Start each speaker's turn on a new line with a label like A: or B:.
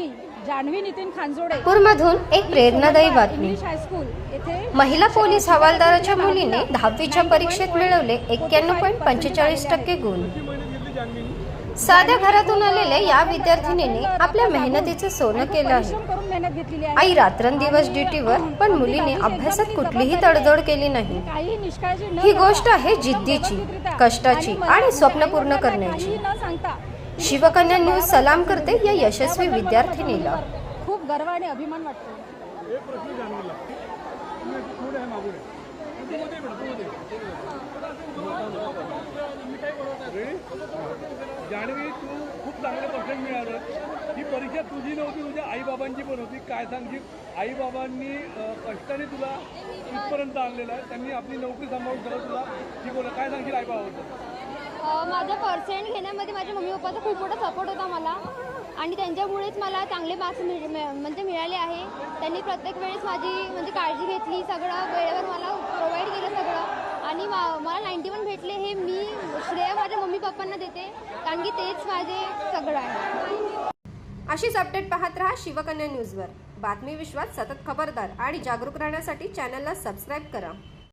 A: मुलगी जान्हवी नितीन खांजोडे
B: नागपूरमधून एक प्रेरणादायी बातमी.
A: इंग्लिश हायस्कूल येथे
B: महिला पोलीस हवालदाराच्या मुलीने दहावीच्या परीक्षेत मिळवले एक्क्याण्णव पॉईंट पंचेचाळीस टक्के गुण. साध्या घरातून आलेल्या या विद्यार्थिनीने आपल्या मेहनतीचं सोनं केलं आहे.
A: परिश्रम करून मेहनत घेतलेली आहे.
B: आई रात्रंदिवस ड्युटीवर पण मुलीने अभ्यासात कुठलीही तडजोड केली नाही.
A: काही निष्काळजी न
B: ही गोष्ट आहे जिद्दीची, कष्टाची आणि स्वप्न पूर्ण करण्याची.
A: काहीही न सांगता
B: शिवकन्या न्यूज सलाम करते या यशस्वी विद्यार्थिनीला.
A: खूप गर्व आणि अभिमान वाटतो.
C: आहे. तू खूप चांगलं पर्सेंट मिळालं. ही परीक्षा तुझी नव्हती तुझ्या आईबाबांची पण होती. काय सांगशील? आईबाबांनी कष्टाने तुला इथपर्यंत आणलेलं आहे. त्यांनी आपली नोकरी सांभाळून सगळं तुला. शिकवलं काय सांगशील आईबाबाबद्दल?
D: माझं पर्सेंट घेण्यामध्ये माझ्या मम्मी पप्पाचा खूप मोठा सपोर्ट होता मला. आणि त्यांच्यामुळेच मला चांगले मार्क्स मिळ म्हणजे मिळाले आहे. त्यांनी प्रत्येक वेळेस माझी म्हणजे काळजी घेतली सगळं वेळेवर मला प्रोव्हाइड केलं सगळं. आणि मा- मला नाईन्टी वन भेटले हे मी श्रेय माझ्या मम्मी पप्पांना देते कारण की तेच माझे सगळं आहे.
B: अशीच अपडेट पाहत रहा शिवकन्या न्यूजवर बातमी विश्वात सतत खबरदार आणि जागरूक राहण्यासाठी चॅनलला सबस्क्राईब करा.